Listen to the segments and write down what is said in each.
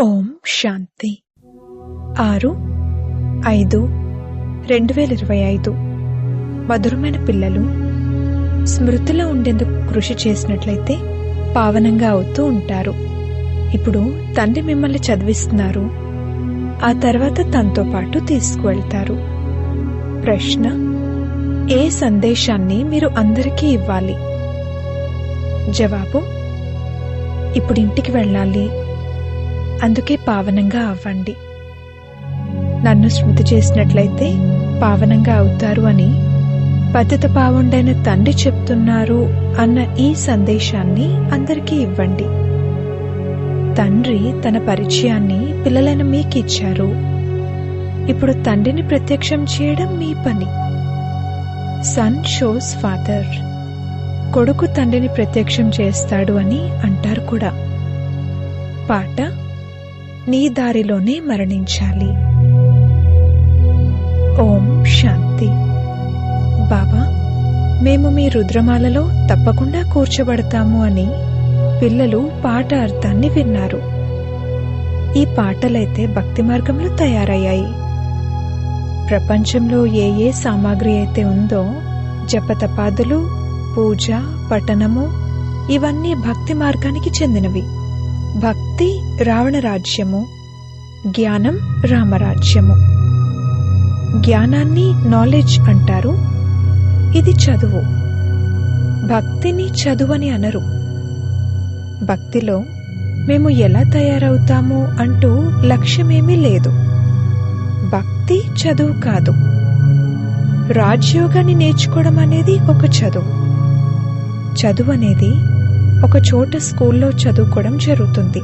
ఓం శాంతి. ఆరు ఐదు రెండు వేల ఇరవై ఐదు. మధురమైన పిల్లలు స్మృతిలో ఉండేందుకు కృషి చేసినట్లయితే పావనంగా అవుతూ ఉంటారు. ఇప్పుడు తండ్రి మిమ్మల్ని చదివిస్తున్నారు. ఆ తర్వాత తనతో పాటు తీసుకువెళ్తారు. ప్రశ్న ఏ సందేశాన్ని మీరు అందరికీ ఇవ్వాలి? జవాబు ఇప్పుడు ఇంటికి వెళ్ళాలి. అందుకే పావనంగా అవ్వండి. నన్ను స్మృతి చేసినట్లయితే పావనంగా అవుతారు అని పతిత పావుండైన తండ్రి చెప్తున్నారు అన్న ఈ సందేశాన్ని అందరికీ ఇవ్వండి. తండ్రి తన పరిచయాన్ని పిల్లలైన మీకు ఇచ్చారు ఇప్పుడు తండ్రిని ప్రత్యక్షం చేయడం మీ పని. సన్ షోస్ ఫాదర్ కొడుకు తండ్రిని ప్రత్యక్షం చేస్తాడు అని అంటారు కూడా. పాట నీ దారిలోనే మరణించాలి. ఓం శాంతి. బాబా మేము మీ రుద్రమాలలో తప్పకుండా కూర్చోబడతాము అని పిల్లలు పాట అర్థాన్ని విన్నారు. ఈ పాటలైతే భక్తి మార్గంలో తయారయ్యాయి. ప్రపంచంలో ఏ ఏ సామాగ్రి అయితే ఉందో జపతపాదులు పూజ పఠనము ఇవన్నీ భక్తి మార్గానికి చెందినవి. భక్తి రావణ రాజ్యము జ్ఞానం రామరాజ్యము. జ్ఞానాన్ని నాలెడ్జ్ అంటారు ఇది చదువు. భక్తిని చదువని అనరు. భక్తిలో మేము ఎలా తయారవుతాము అంటూ లక్ష్యమేమీ లేదు. భక్తి చదువు కాదు. రాజ్యోగాన్ని నేర్చుకోవడం అనేది ఒక చదువు. చదువు అనేది ఒక చోట స్కూల్లో చదువుకోవడం జరుగుతుంది.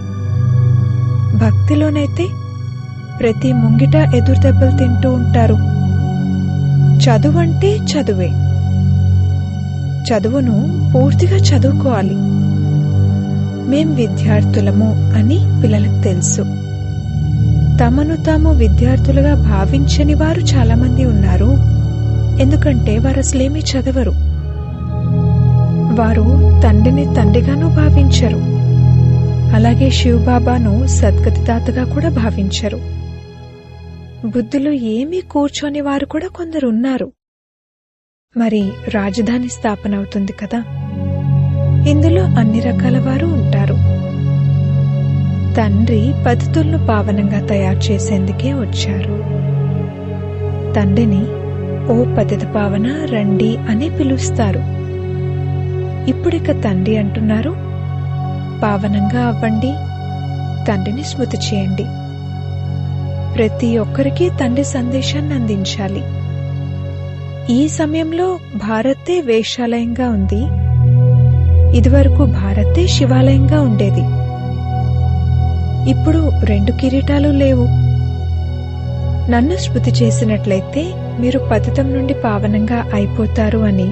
భక్తిలోనైతే ప్రతి ముంగిట ఎదురు దెబ్బలు తింటూ ఉంటారు. చదువు అంటే చదువే. చదువును పూర్తిగా చదువుకోవాలి. మేం విద్యార్థులము అని పిల్లలకు తెలుసు. తమను తాము విద్యార్థులుగా భావించని వారు చాలామంది ఉన్నారు. ఎందుకంటే వారు అసలేమీ చదవరు. వారు తండ్రిని తండ్రిగాను భావించరు. అలాగే శివబాబాను సద్గతి తాతగా కూడా భావించరు. బుద్ధులు ఏమీ కూర్చొని వారు కూడా కొందరు ఉన్నారు మరి రాజధాని స్థాపన అవుతుంది కదా? ఇందులో అన్ని రకాల వారు ఉంటారు. తండ్రి పద్ధతులను పావనంగా తయారు చేసేందుకే వచ్చారు. తండ్రిని ఓ పతిత పావన రండి అని పిలుస్తారు. ఇప్పుడిక తండ్రి అంటున్నారు పావనంగా అవ్వండి. తండ్రిని స్మృతి చేయండి. ప్రతి ఒక్కరికి తండ్రి సందేశాన్ని అందించాలి. ఈ సమయంలో భారతే వేషాలయంగా ఉంది. ఇదివరకు భారతే శివాలయంగా ఉండేది. ఇప్పుడు రెండు కిరీటాలు లేవు. నన్ను స్మృతి చేసినట్లయితే మీరు పతితం నుండి పావనంగా అయిపోతారు అని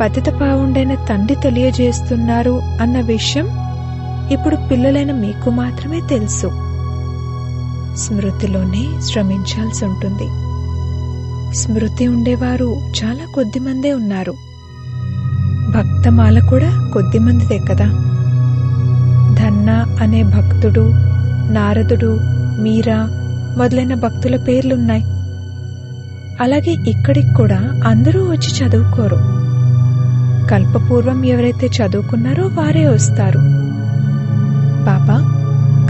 పతిత పావుండైన తండ్రి తెలియజేస్తున్నారు అన్న విషయం ఇప్పుడు పిల్లలైన మీకు మాత్రమే తెలుసు. స్మృతిలోనే శ్రమించాల్సి ఉంటుంది. స్మృతి ఉండేవారు చాలా కొద్దిమందే ఉన్నారు. భక్తమాల కూడా కొద్దిమందిదే కదా. ధన్న అనే భక్తుడు నారదుడు మీరా మొదలైన భక్తుల పేర్లున్నాయి. అలాగే ఇక్కడికి కూడా అందరూ వచ్చి చదువుకోరు. కల్పపూర్వం ఎవరైతే చదువుకున్నారో వారే వస్తారు. పాప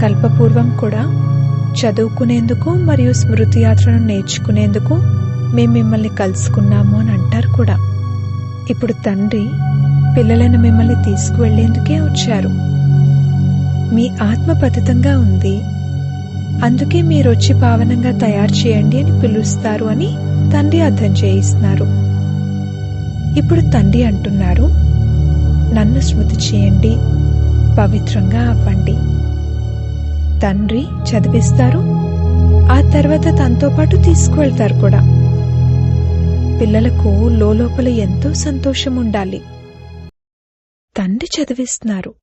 కల్పపూర్వం కూడా చదువుకునేందుకు మరియు స్మృతి యాత్రను నేర్చుకునేందుకు మేము మిమ్మల్ని కలుసుకున్నాము అని అంటారు కూడా. ఇప్పుడు తండ్రి పిల్లలను మిమ్మల్ని తీసుకువెళ్ళేందుకే వచ్చారు. మీ ఆత్మ పతితంగా ఉంది. అందుకే మీరొచ్చి పావనంగా తయారు చేయండి అని పిలుస్తారు అని తండ్రి అర్థం చేయిస్తున్నారు. ఇప్పుడు తండ్రి అంటున్నారు నన్ను స్మృతి చేయండి. పవిత్రంగా అవ్వండి. తండ్రి చదివిస్తారు ఆ తర్వాత తనతో పాటు తీసుకువెళ్తారు కూడా. పిల్లలకు లోపల ఎంతో సంతోషం ఉండాలి తండ్రి చదివిస్తున్నారు.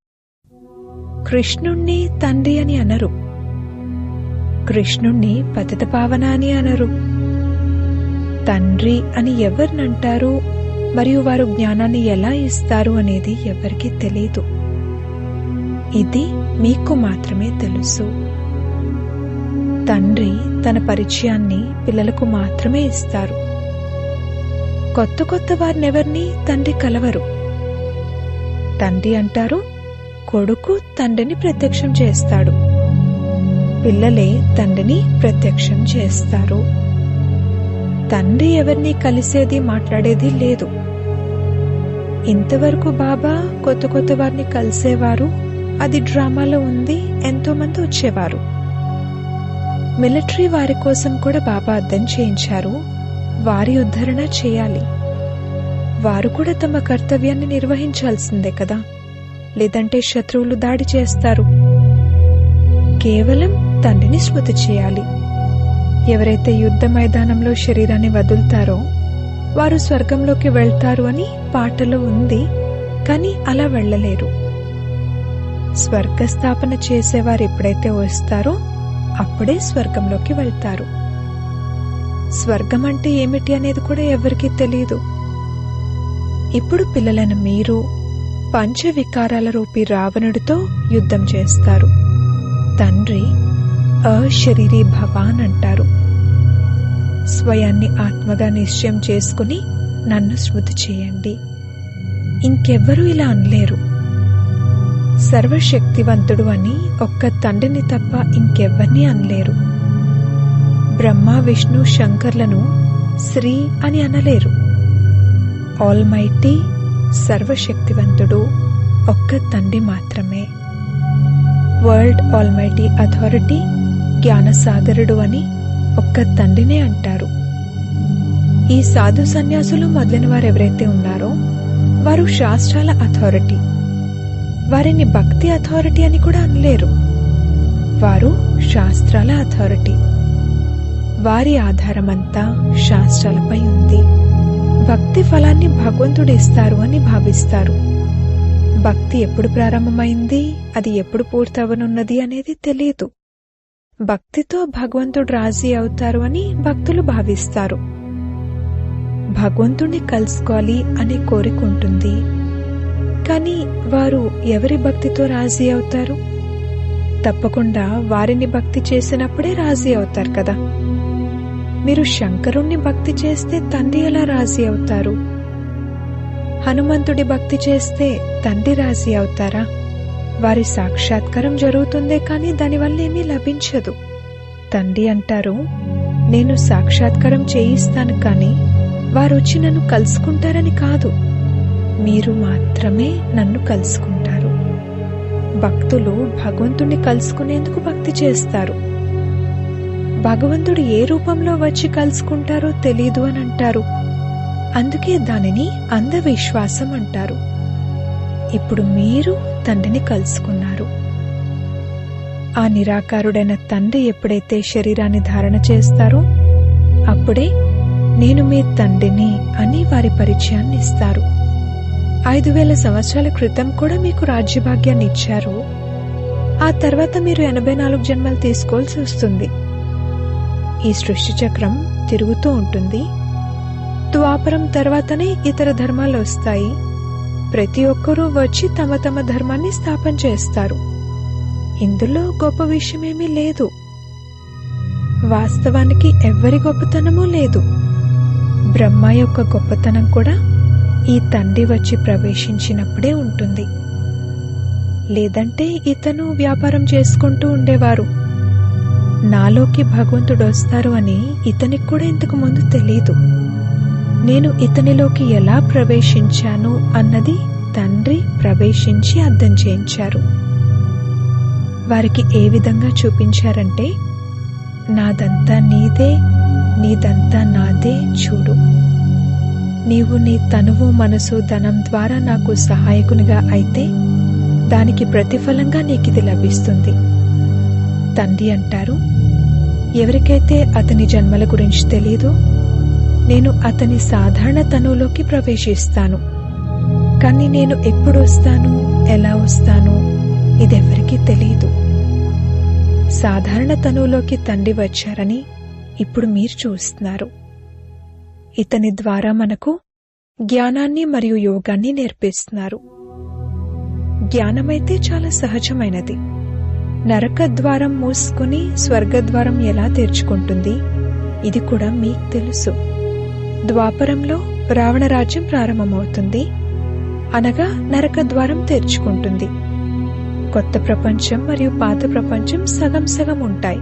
కృష్ణుణ్ణి తండ్రి అని అనరు. కృష్ణుణ్ణి పతిత పావన అని అనరు. తండ్రి అని ఎవరినంటారు? మరియు వారు జ్ఞానాన్ని ఎలా ఇస్తారు అనేది ఎవరికీ తెలియదు. ఇది మీకు మాత్రమే తెలుసు. తండ్రి తన పరిచయాన్ని పిల్లలకు మాత్రమే ఇస్తారు. కొత్త కొత్త వారినెవరిని తండ్రి కలవరు. తండ్రి అంటారు కొడుకు తండ్రిని ప్రత్యక్షం చేస్తాడు. పిల్లలే తండ్రిని ప్రత్యక్షం చేస్తారు. తండ్రి ఎవరిని కలిసేది మాట్లాడేది లేదు. ఇంతవరకు బాబా కొత్త కొత్త వారిని కలిసేవారు అది డ్రామాలో ఉంది ఎంతో మంది వచ్చేవారు. మిలిటరీ వారి కోసం కూడా బాబా అర్థం చేయించారు. వారి ఉద్ధరణ చేయాలి. వారు కూడా తమ కర్తవ్యాన్ని నిర్వహించాల్సిందే కదా. లేదంటే శత్రువులు దాడి చేస్తారు. కేవలం తండ్రిని స్మృతి చేయాలి. ఎవరైతే యుద్ధ మైదానంలో శరీరాన్ని వదులుతారో వారు స్వర్గంలోకి వెళ్తారు అని పాటలో ఉంది కానీ అలా వెళ్ళలేరు. స్వర్గస్థాపన చేసేవారు ఎప్పుడైతే వస్తారో అప్పుడే స్వర్గంలోకి వెళ్తారు. స్వర్గం అంటే ఏమిటి అనేది కూడా ఎవరికీ తెలియదు ఇప్పుడు పిల్లలను మీరు పంచవికారాల రూపి రావణుడితో యుద్ధం చేస్తారు. తండ్రి అశరీరీ భవాన్ అంటారు. స్వయాన్ని ఆత్మగా నిశ్చయం చేసుకుని నన్ను స్మృతి చేయండి. ఇంకెవ్వరూ ఇలా అనలేరు. సర్వశక్తివంతుడు అని ఒక్క తండ్రిని తప్ప ఇంకెవ్వరిని అనలేరు. బ్రహ్మ విష్ణు శంకర్లను శ్రీ అని అనలేరు. ఆల్మైటీ సర్వశక్తివంతుడు ఒక్క తండ్రి మాత్రమే. వరల్డ్ ఆల్మైటీ అథారిటీ జ్ఞానసాగరుడు అని ఒక్క తండ్రినే అంటారు. ఈ సాధు సన్యాసులు మొదలైన వారు ఎవరైతే ఉన్నారో వారు శాస్త్రాల అథారిటీ. వారిని భక్తి అథారిటీ అని కూడా అనలేరు. వారు శాస్త్రాల అథారిటీ. వారి ఆధారమంతా శాస్త్రాలపై ఉంది. భక్తి ఫలాన్ని భగవంతుడు ఇస్తారు అని భావిస్తారు. భక్తి ఎప్పుడు ప్రారంభమైంది? అది ఎప్పుడు పూర్తవనున్నది అనేది తెలియదు. భక్తితో భగవంతుడు రాజీ అవుతారు అని భక్తులు భావిస్తారు. భగవంతుణ్ణి కలుసుకోవాలి అనే కోరిక ఉంటుంది. కానీ వారు ఎవరి భక్తితో రాజీ అవుతారు? తప్పకుండా వారిని భక్తి చేసినప్పుడే రాజీ అవుతారు కదా. మీరు శంకరుణ్ణి భక్తి చేస్తే తండ్రి ఎలా రాజీ అవుతారు? హనుమంతుడి భక్తి చేస్తే తండ్రి రాజీ అవుతారా? వారి సాక్షాత్కారం జరుగుతుందే కానీ దానివల్ల ఏమీ లభించదు. తండ్రి అంటారు నేను సాక్షాత్కారం చేయిస్తాను కానీ వారు వచ్చి నన్ను కలుసుకుంటారని కాదు. మీరు మాత్రమే నన్ను కలుసుకుంటారు. భక్తులు భగవంతుణ్ణి కలుసుకునేందుకు భక్తి చేస్తారు. భగవంతుడు ఏ రూపంలో వచ్చి కలుసుకుంటారో తెలీదు అని అంటారు. అందుకే దానిని అంధవిశ్వాసం అంటారు. ఇప్పుడు మీరు తండ్రిని కలుసుకున్నారు. ఆ నిరాకారుడైన తండ్రి ఎప్పుడైతే శరీరాన్ని ధారణ చేస్తారో అప్పుడే నేను మీ తండ్రిని అని వారి పరిచయాన్ని ఇస్తారు. ఐదు వేల సంవత్సరాల క్రితం కూడా మీకు రాజ్యభాగ్యాన్ని ఇచ్చారు. ఆ తర్వాత మీరు ఎనభై నాలుగు జన్మలు తీసుకోవాల్సి వస్తుంది. ఈ సృష్టి చక్రం తిరుగుతూ ఉంటుంది. ద్వాపరం తర్వాతనే ఇతర ధర్మాలు వస్తాయి. ప్రతి ఒక్కరూ వచ్చి తమ తమ ధర్మాన్ని స్థాపన చేస్తారు. ఇందులో గొప్ప విషయమేమీ లేదు. వాస్తవానికి ఎవ్వరి గొప్పతనమూ లేదు. బ్రహ్మ యొక్క గొప్పతనం కూడా ఈ తండ్రి వచ్చి ప్రవేశించినప్పుడే ఉంటుంది. లేదంటే ఇతను వ్యాపారం చేసుకుంటూ ఉండేవారు. నాలోకి భగవంతుడు వస్తారు అని ఇతనికి కూడా ఇంతకు ముందు తెలియదు నేను ఇతనిలోకి ఎలా ప్రవేశించాను అన్నది తండ్రి ప్రవేశించి అర్థం చేయించారు. వారికి ఏ విధంగా చూపించారంటే నాదంతా నీదే నీదంతా నాదే చూడు. నీవు నీ తనువు మనసు ధనం ద్వారా నాకు సహాయకునిగా అయితే దానికి ప్రతిఫలంగా నీకిది లభిస్తుంది. తండ్రి అంటారు ఎవరికైతే అతని జన్మల గురించి తెలియదో నేను అతని సాధారణ తనువులోకి ప్రవేశిస్తాను. కానీ నేను ఎప్పుడు వస్తాను ఎలా వస్తాను ఇదెవరికీ తెలియదు సాధారణ తనువులోకి తండ్రి వచ్చారని ఇప్పుడు మీరు చూస్తున్నారు. ఇతని ద్వారా మనకు జ్ఞానాన్ని మరియు యోగాన్ని నేర్పిస్తున్నారు. జ్ఞానమైతే చాలా సహజమైనది. నరక ద్వారం మూసుకుని స్వర్గద్వారం ఎలా తెరుచుకుంటుంది? ఇది కూడా మీకు తెలుసు. ద్వాపరంలో రావణరాజ్యం ప్రారంభమవుతుంది. అనగా నరక ద్వారం తెరుచుకుంటుంది. కొత్త ప్రపంచం మరియు పాత ప్రపంచం సగం సగం ఉంటాయి.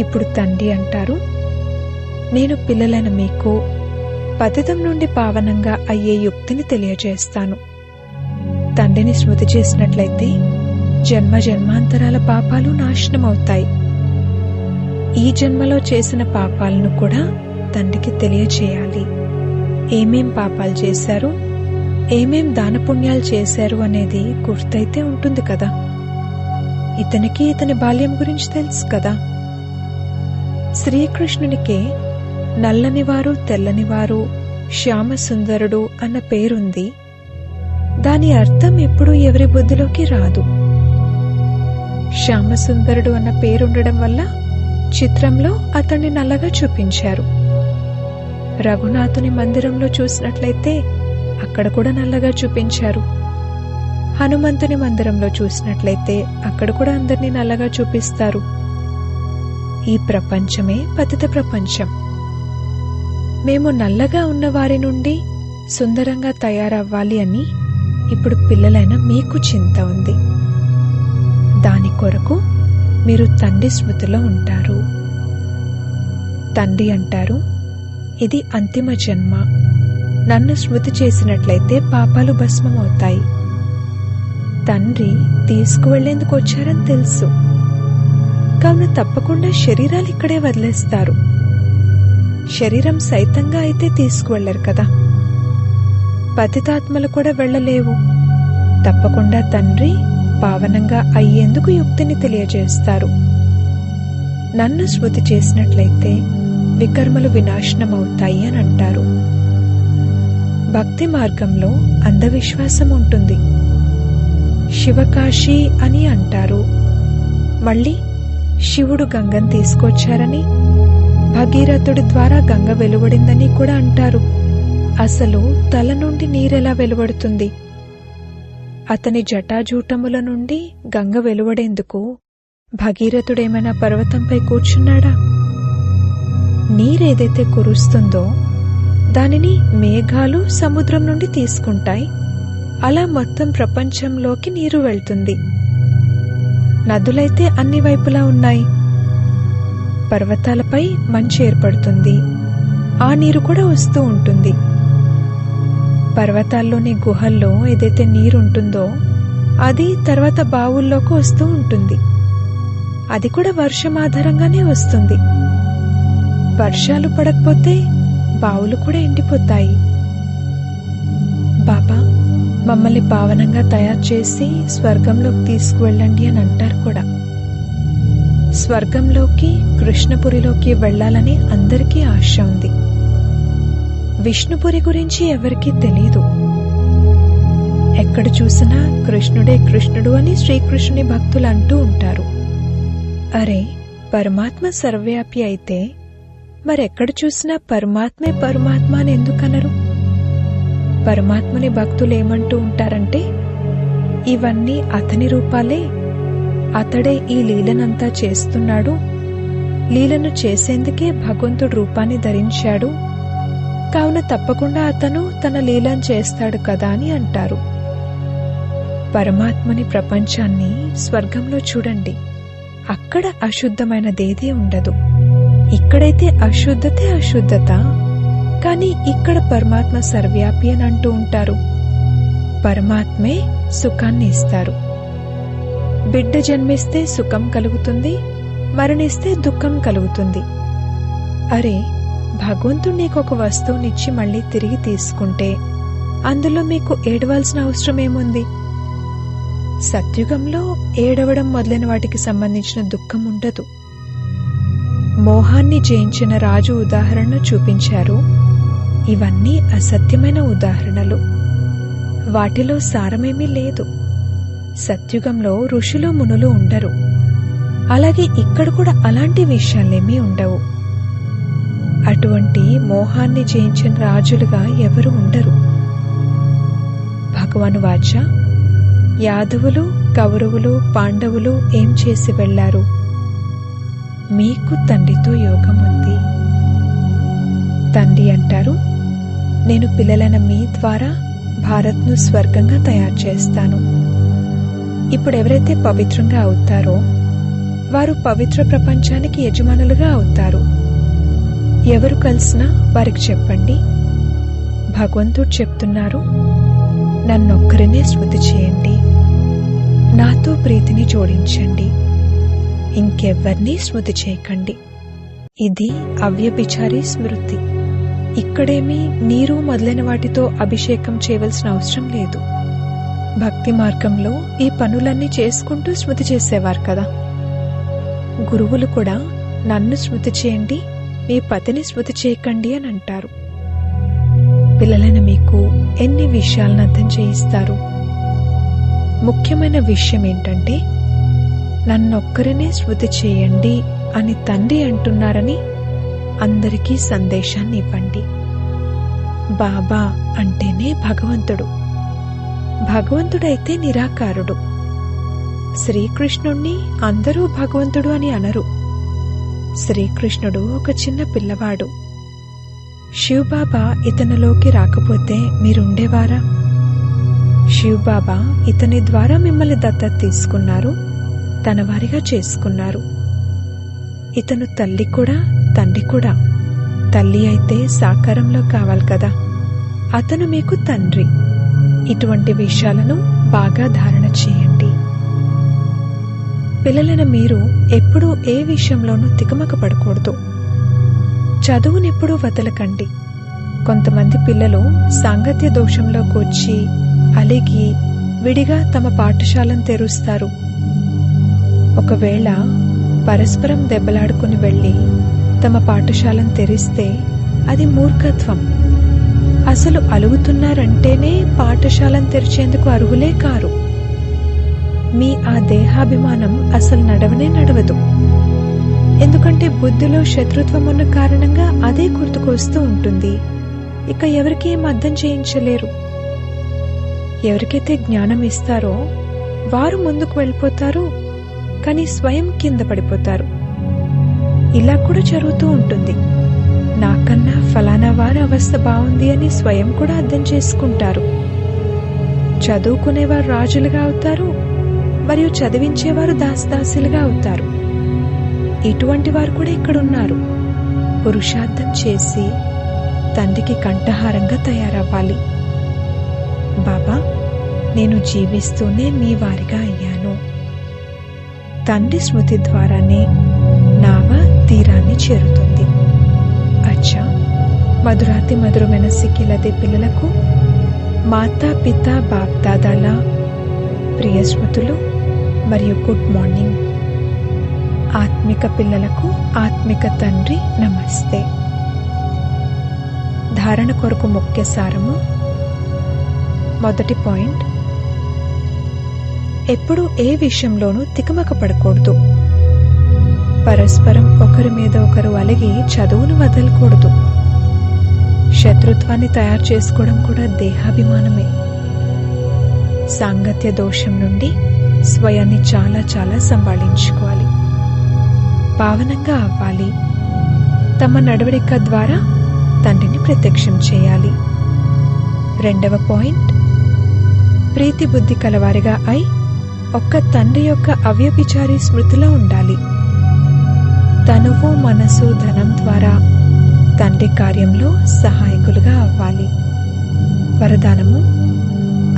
ఇప్పుడు తండ్రి అంటారు నేను పిల్లలైన మీకు పతితం నుండి పావనంగా అయ్యే యుక్తిని తెలియజేస్తాను. తండ్రిని స్మృతి చేసినట్లయితే జన్మ జన్మాంతరాల పాపాలు నాశనమవుతాయి. ఈ జన్మలో చేసిన పాపాలను కూడా తండ్రికి తెలియచేయాలి. ఏమేం పాపాలు చేశారు? ఏమేం దానపుణ్యాలు చేశారు అనేది గుర్తైతే ఉంటుంది కదా. ఇతనికి ఇతని బాల్యం గురించి తెలుసు కదా. శ్రీకృష్ణునికే నల్లనివారు తెల్లనివారు శ్యామసుందరుడు అన్న పేరుంది. దాని అర్థం ఎప్పుడూ ఎవరి బుద్ధిలోకి రాదు. శ్యామసుందరుడు అన్న పేరుండడం వల్ల చిత్రంలో అతన్ని నల్లగా చూపించారు. రఘునాథుని మందిరంలో చూసినట్లయితే అక్కడ కూడా నల్లగా చూపించారు. హనుమంతుని మందిరంలో చూసినట్లయితే అక్కడ కూడా అందరినీ నల్లగా చూపిస్తారు. ఈ ప్రపంచమే పతిత ప్రపంచం. మేము నల్లగా ఉన్న వారి నుండి సుందరంగా తయారవ్వాలి అని ఇప్పుడు పిల్లలైన మీకు చింత ఉంది. దాని కొరకు మీరు తండ్రి స్మృతిలో ఉంటారు. తండ్రి అంటారు ఇది అంతిమ జన్మ. నన్ను స్మృతి చేసినట్లయితే పాపాలు భస్మమవుతాయి. తండ్రి తీసుకువెళ్ళేందుకు వచ్చారని తెలుసు. కావున తప్పకుండా శరీరాలు ఇక్కడే వదిలేస్తారు. శరీరం సైతంగా అయితే తీసుకువెళ్ళరు కదా. పతితాత్మలు కూడా వెళ్ళలేవు. తప్పకుండా తండ్రి పావనంగా అయ్యేందుకు యుక్తిని తెలియజేస్తారు. నన్ను స్మృతి చేసినట్లయితే వికర్మలు వినాశనమవుతాయి అని అంటారు. భక్తి మార్గంలో అంధవిశ్వాసం ఉంటుంది. శివకాశీ అని అంటారు. మళ్ళీ శివుడు గంగం తీసుకొచ్చారని భగీరథుడి ద్వారా గంగ వెలువడిందని కూడా అంటారు. అసలు తల నుండి నీరెలా వెలువడుతుంది? అతని జటాజూటముల నుండి గంగ వెలువడేందుకు భగీరథుడేమైనా పర్వతంపై కూర్చున్నాడా? నీరేదైతే కురుస్తుందో దానిని మేఘాలు సముద్రం నుండి తీసుకుంటాయి. అలా మొత్తం ప్రపంచంలోకి నీరు వెళ్తుంది. నదులైతే అన్ని వైపులా ఉన్నాయి. పర్వతాలపై మంచు ఏర్పడుతుంది. ఆ నీరు కూడా వస్తూ ఉంటుంది. పర్వతాల్లోని గుహల్లో ఏదైతే నీరు ఉంటుందో అది తర్వాత బావుల్లోకి వస్తూ ఉంటుంది. అది కూడా వర్షం ఆధారంగానే వస్తుంది. వర్షాలు పడకపోతే బావులు కూడా ఎండిపోతాయి. బాబా మమ్మల్ని పావనంగా తయారు చేసి స్వర్గంలోకి తీసుకువెళ్ళండి అని అంటారు కూడా. స్వర్గంలోకి కృష్ణపురిలోకి వెళ్ళాలని అందరికీ ఆశ ఉంది. విష్ణుపురి గురించి ఎవరికీ తెలియదు ఎక్కడ చూసినా కృష్ణుడే కృష్ణుడు అని శ్రీకృష్ణుని భక్తులు అంటూ ఉంటారు. అరే పరమాత్మ సర్వవ్యాపి అయితే మరెక్కడ చూసినా పరమాత్మే పరమాత్మ అని ఎందుకనరు? పరమాత్మని భక్తులు ఏమంటూ ఉంటారంటే ఇవన్నీ అతని రూపాలే అతడే ఈ లీలనంతా చేస్తున్నాడు. లీలను చేసేందుకే భగవంతుడు రూపాన్ని ధరించాడు. కావున తప్పకుండా అతను తన లీలను చేస్తాడు కదా అని అంటారు. పరమాత్మని ప్రపంచాన్ని స్వర్గంలో చూడండి. అక్కడ అశుద్ధమైనదేదీ ఉండదు. ఇక్కడైతే అశుద్ధతే అశుద్ధత. కానీ ఇక్కడ పరమాత్మ సర్వ్యాపి అని అంటూ ఉంటారు. పరమాత్మే సుఖాన్ని ఇస్తారు. బిడ్డ జన్మిస్తే సుఖం కలుగుతుంది మరణిస్తే దుఃఖం కలుగుతుంది. అరే భగవంతుడు నీకు ఒక వస్తువునిచ్చి మళ్ళీ తిరిగి తీసుకుంటే అందులో మీకు ఏడవలసిన అవసరం ఏముంది సత్యుగంలో ఏడవడం మొదలైన వాటికి సంబంధించిన దుఃఖం ఉండదు. మోహాన్ని జయించిన రాజు ఉదాహరణ చూపించారు. ఇవన్నీ అసత్యమైన ఉదాహరణలు. వాటిలో సారమేమీ లేదు. సత్యుగంలో ఋషులు మునులు ఉండరు. అలాగే ఇక్కడ కూడా అలాంటి విషయాలేమీ ఉండవు. అటువంటి మోహాన్ని జయించిన రాజులుగా ఎవరు ఉండరు. భగవాను వాచ యాదవులు కౌరవులు పాండవులు ఏం చేసి వెళ్ళారు? మీకు తండ్రితో యోగం ఉంది. తండ్రి అంటారు నేను పిల్లలను మీ ద్వారా భారత్ను స్వర్గంగా తయారు చేస్తాను. ఇప్పుడు ఎవరైతే పవిత్రంగా అవుతారో వారు పవిత్ర ప్రపంచానికి యజమానులుగా అవుతారు. ఎవరు కలిసినా వారికి చెప్పండి భగవంతుడు చెప్తున్నారు నన్నొక్కరినే స్మృతి చేయండి నాతో ప్రీతిని జోడించండి ఇంకెవ్వరినీ స్మృతి చేయకండి. ఇది అవ్యభిచారి స్మృతి. ఇక్కడేమీ నీరు మొదలైన వాటితో అభిషేకం చేయవలసిన అవసరం లేదు. భక్తి మార్గంలో ఈ పనులన్నీ చేసుకుంటూ స్మృతి చేసేవారు కదా. గురువులు కూడా నన్ను స్మృతి చేయండి మీ పతిని స్మృతి చేయకండి అని అంటారు. పిల్లలైన మీకు ఎన్ని విషయాలను అర్థం చేయిస్తారు? ముఖ్యమైన విషయం ఏంటంటే నన్నొక్కరినే స్మృతి చేయండి అని తండ్రి అంటున్నారని అందరికీ సందేశాన్ని ఇవ్వండి. బాబా అంటేనే భగవంతుడు. భగవంతుడైతే నిరాకారుడు. శ్రీకృష్ణుణ్ణి అందరూ భగవంతుడు అని అనరు. శ్రీకృష్ణుడు ఒక చిన్న పిల్లవాడు. శివబాబా ఇతనిలోకి రాకపోతే మీరుండేవారా? శివబాబా ఇతని ద్వారా మిమ్మల్ని దత్తత తీసుకున్నారు తన వారిగా చేసుకున్నారు. ఇతను తల్లి కూడా తండ్రి కూడా. తల్లి అయితే సాకారంలో కావాలి కదా. అతను మీకు తండ్రి. ఇటువంటి విషయాలను బాగా ధారణ చేయండి. పిల్లలైన మీరు ఎప్పుడూ ఏ విషయంలోనూ తికమక పడకూడదు. చదువునెప్పుడూ వదలకండి. కొంతమంది పిల్లలు సాంగత్య దోషంలోకి వచ్చి అలిగి విడిగా తమ పాఠశాలను తెరుస్తారు. ఒకవేళ పరస్పరం దెబ్బలాడుకుని వెళ్ళి తమ పాఠశాలను తెరిస్తే అది మూర్ఖత్వం. అసలు అలుగుతున్నారంటేనే పాఠశాలను తెరిచేందుకు అర్హులే కారు. మీ ఆ దేహాభిమానం అసలు నడవనే నడవదు. ఎందుకంటే బుద్ధిలో శత్రుత్వం ఉన్న కారణంగా అదే గుర్తుకొస్తూ ఉంటుంది. ఇక ఎవరికి ఏం అర్థం చేయించలేరు. ఎవరికైతే జ్ఞానం ఇస్తారో వారు ముందుకు వెళ్ళిపోతారు కానీ స్వయం కింద పడిపోతారు. ఇలా కూడా జరుగుతూ ఉంటుంది. నాకన్నా ఫలానా వారి అవస్థ బాగుంది అని స్వయం కూడా అర్థం చేసుకుంటారు. చదువుకునేవారు రాజులుగా అవుతారు మరియు చదివించేవారు దాసదాసులుగా అవుతారు. ఇటువంటి వారు కూడా ఇక్కడున్నారు. పురుషార్థం చేసి తండ్రికి కంఠహారంగా తయారవ్వాలి. బాబా నేను జీవిస్తూనే మీ వారిగా అయ్యాను. తండ్రి స్మృతి ద్వారానే నావ తీరాన్ని చేరుతుంది. అచ్చా మధురాతి మధురమైన సిక్కిలదే పిల్లలకు మాతా పిత బాప్దాదాల ప్రియ స్మృతులు మరియు గుడ్ మార్నింగ్. ఆత్మిక పిల్లలకు ఆత్మిక తండ్రి నమస్తే. ధారణ కొరకు ముఖ్య సారము. మొదటి పాయింట్. ఎప్పుడు ఏ విషయంలోనూ తికమక పడకూడదు. పరస్పరం ఒకరి మీద ఒకరు అలిగి చదువును వదలకూడదు. శత్రుత్వాన్ని తయారు చేసుకోవడం కూడా దేహాభిమానమే. సాంగత్య దోషం నుండి స్వయాన్ని చాలా చాలా సంభాళించుకోవాలి. పావనంగా అవ్వాలి. తమ నడవడిక ద్వారా తండ్రిని ప్రత్యక్షం చేయాలి. రెండవ పాయింట్. ప్రీతి బుద్ధి కలవారిగా అయి ఒక్క తండ్రి యొక్క అవ్యభిచారి స్మృతిలో ఉండాలి. తనువు మనసు ధనం ద్వారా తండ్రి కార్యంలో సహాయకులుగా అవ్వాలి. వరదానము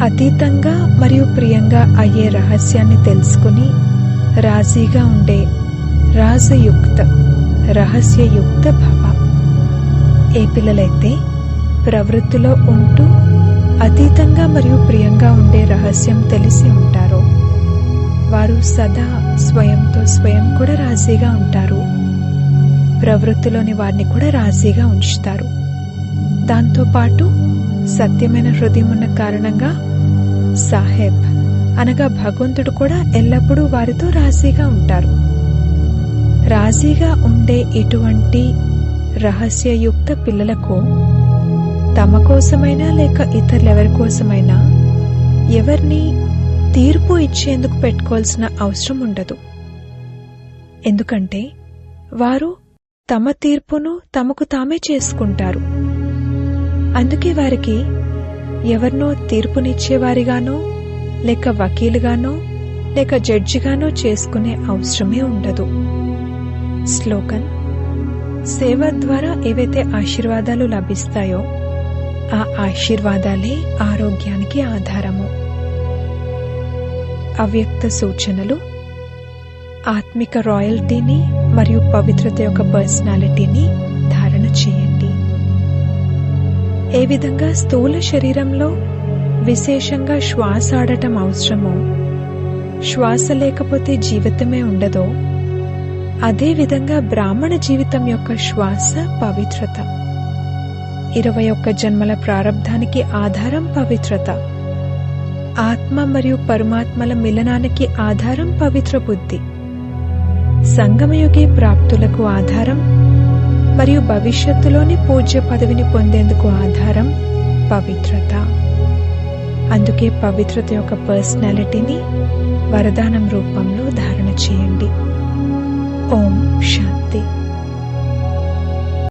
అతీతంగా మరియు ప్రియంగా అయ్యే రహస్యాన్ని తెలుసుకుని రాజీగా ఉండే రాజయుక్త రహస్యయుక్త భవ ఏ పిల్లలైతే ప్రవృత్తిలో ఉంటూ అతీతంగా మరియు ప్రియంగా ఉండే రహస్యం తెలిసి ఉంటారో వారు సదా స్వయంతో స్వయం కూడా రాజీగా ఉంటారు. ప్రవృత్తిలోని వారిని కూడా రాజీగా ఉంచుతారు. దాంతోపాటు సత్యమైన హృదయం ఉన్న కారణంగా సాహెబ్ అనగా భగవంతుడు కూడా ఎల్లప్పుడూ వారితో రాజీగా ఉంటారు. రాజీగా ఉండే ఇటువంటి రహస్యయుక్త పిల్లలకు తమ కోసమైనా లేక ఇతరులెవరి కోసమైనా ఎవరిని తీర్పు ఇచ్చేందుకు పెట్టుకోవాల్సిన అవసరం ఉండదు. ఎందుకంటే వారు తమ తీర్పును తమకు తామే చేసుకుంటారు. అందుకే వారికి ఎవరినో తీర్పునిచ్చేవారిగానో లేక వకీలుగానో లేక జడ్జిగానో చేసుకునే అవసరమే ఉండదు. శ్లోకన్ సేవ ద్వారా ఏవైతే ఆశీర్వాదాలు లభిస్తాయో ఆ ఆశీర్వాదాలే ఆరోగ్యానికి ఆధారము. అవ్యక్త సూచనలు ఆత్మిక రాయల్టీని మరియు పవిత్రత యొక్క పర్సనాలిటీని ధారణ చేయండి. ఏ విధంగా స్థూల శరీరంలో విశేషంగా శ్వాస ఆడటం అవసరమో శ్వాస లేకపోతే జీవితమే ఉండదో అదే విధంగా బ్రాహ్మణ జీవితం యొక్క శ్వాస పవిత్రత. ఇరవై ఒక్క జన్మల ప్రారంధానికి ఆధారం పవిత్రత. ఆత్మ మరియు పరమాత్మల మిలనానికి ఆధారం పవిత్ర బుద్ధి. సంగమయుగే ప్రాప్తులకు ఆధారం మరియు భవిష్యత్తులోని పూజ్య పదవిని పొందేందుకు ఆధారం పవిత్రత. అందుకే పవిత్రత యొక్క పర్సనాలిటీని వరదానం రూపంలో ధారణ చేయండి. ఓం శాంతి.